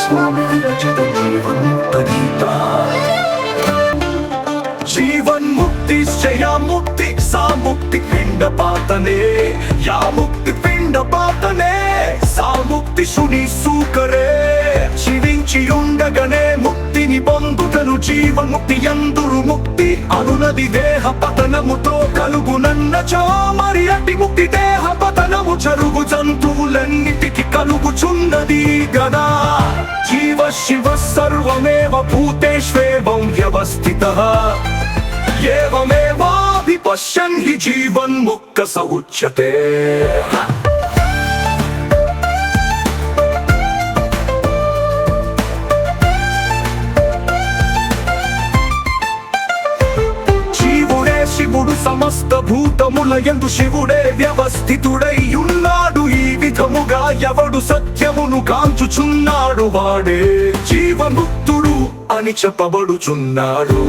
స్వామి విరచిత జీవన్ముక్త గీత జీవన్ముక్తి శ్రేయాముక్తి శుని సూకరే. జీవించి ఉండగనే ముక్తిని పొందుతను జీవముక్తి ఎందురు ముక్తి అనునది దేహ పతనముతో కలుగునన్న చో మరి అట్టి ముక్తి దేహ జరుగు జంతువులన్నిటికి కలుగుచున్నది గదా. జీవ శివ సర్వమేవ భూతేష్వేవం వ్యవస్థిత ఏవమేవాభిపశ్యన్ హి జీవన్ముక్త స ఉచ్యతే సమస్త భూతముల ఎందు శివుడే వ్యవస్థితుడై ఉన్నాడు ఈ విధముగా ఎవడు సత్యమును కాంచుచున్నాడు వాడే జీవముక్తుడు అని చెప్పబడుచున్నాడు.